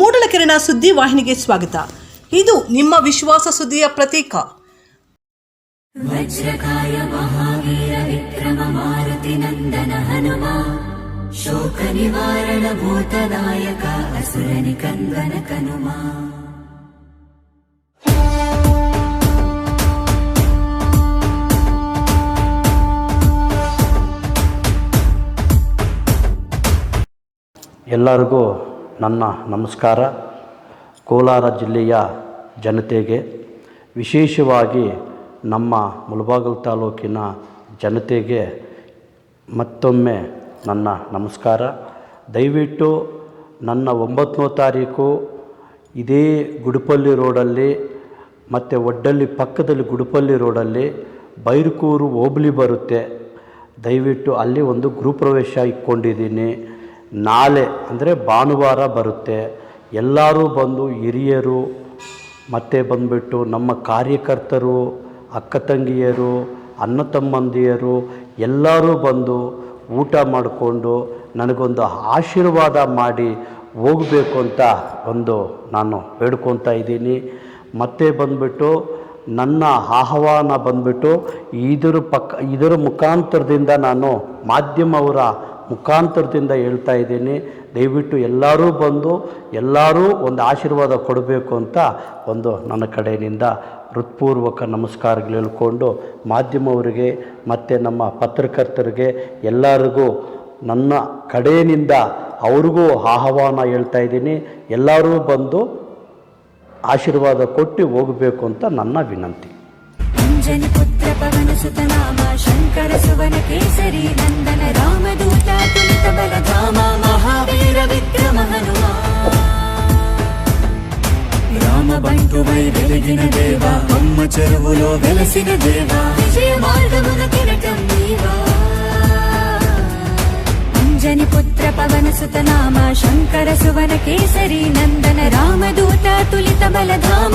ಮೂಡಲಕೆರೆನ ಸುದ್ದಿ ವಾಹಿನಿಗೆ ಸ್ವಾಗತ. ಇದು ನಿಮ್ಮ ವಿಶ್ವಾಸ ಸುದ್ದಿಯ ಪ್ರತೀಕ. ವಜ್ರಕಾಯ ಮಹಾವೀರ ವಿಕ್ರಮ ಮಾರುತಿ ನಂದನ ಹನುಮ ಶೋಕ ನಿವಾರಣ ಭೂತದಾಯಕ ಅಸುರನಿ ಕಂದನ ಕನುಮ. ಎಲ್ಲರಿಗೂ ನನ್ನ ನಮಸ್ಕಾರ. ಕೋಲಾರ ಜಿಲ್ಲೆಯ ಜನತೆಗೆ, ವಿಶೇಷವಾಗಿ ನಮ್ಮ ಮುಳಬಾಗಿಲು ತಾಲೂಕಿನ ಜನತೆಗೆ ಮತ್ತೊಮ್ಮೆ ನನ್ನ ನಮಸ್ಕಾರ. ದಯವಿಟ್ಟು ನನ್ನ ಒಂಬತ್ತನೇ ತಾರೀಕು ಇದೇ ಗುಡುಪಲ್ಲಿ ರೋಡಲ್ಲಿ, ಮತ್ತು ಒಡ್ಡಲ್ಲಿ ಪಕ್ಕದಲ್ಲಿ ಗುಡುಪಲ್ಲಿ ರೋಡಲ್ಲಿ ಬೈರುಕೂರು ಹೋಬಳಿ ಬರುತ್ತೆ. ದಯವಿಟ್ಟು ಅಲ್ಲಿ ಒಂದು ಗೃಹಪ್ರವೇಶ ಇಟ್ಕೊಂಡಿದ್ದೀನಿ. ನಾಳೆ ಅಂದರೆ ಭಾನುವಾರ ಬರುತ್ತೆ. ಎಲ್ಲರೂ ಬಂದು ಹಿರಿಯರು, ಮತ್ತೆ ಬಂದುಬಿಟ್ಟು ನಮ್ಮ ಕಾರ್ಯಕರ್ತರು, ಅಕ್ಕ ತಂಗಿಯರು, ಅಣ್ಣ ತಮ್ಮಂದಿಯರು, ಎಲ್ಲರೂ ಬಂದು ಊಟ ಮಾಡಿಕೊಂಡು ನನಗೊಂದು ಆಶೀರ್ವಾದ ಮಾಡಿ ಹೋಗಬೇಕು ಅಂತ ಒಂದು ನಾನು ಬೇಡ್ಕೊತಾ ಇದ್ದೀನಿ. ಮತ್ತೆ ಬಂದುಬಿಟ್ಟು ನನ್ನ ಆಹ್ವಾನ ಬಂದುಬಿಟ್ಟು ಇದರ ಪಕ್ಕ ಇದರ ಮುಖಾಂತರದಿಂದ ನಾನು ಮಾಧ್ಯಮವರ ಮುಖಾಂತರದಿಂದ ಹೇಳ್ತಾ ಇದ್ದೀನಿ. ದಯವಿಟ್ಟು ಎಲ್ಲರೂ ಬಂದು ಎಲ್ಲರೂ ಒಂದು ಆಶೀರ್ವಾದ ಕೊಡಬೇಕು ಅಂತ ಒಂದು ನನ್ನ ಕಡೆಯಿಂದ ಹೃತ್ಪೂರ್ವಕ ನಮಸ್ಕಾರಗಳು ಹೇಳ್ಕೊಂಡು ಮಾಧ್ಯಮವರಿಗೆ ಮತ್ತು ನಮ್ಮ ಪತ್ರಕರ್ತರಿಗೆ ಎಲ್ಲರಿಗೂ ನನ್ನ ಕಡೆಯಿಂದ ಅವ್ರಿಗೂ ಆಹ್ವಾನ ಹೇಳ್ತಾ ಇದ್ದೀನಿ. ಎಲ್ಲರೂ ಬಂದು ಆಶೀರ್ವಾದ ಕೊಟ್ಟು ಹೋಗಬೇಕು ಅಂತ ನನ್ನ ವಿನಂತಿ. బంటువై వెలిగిన దేవ అమ్మ చెరువులో వెలసిన దేవ. విజయ మార్గమున నీవా. అంజని పుత్ర పవన సుత నామ శంకర సువన కేసరి నందన రామదూత తులిత బలధామ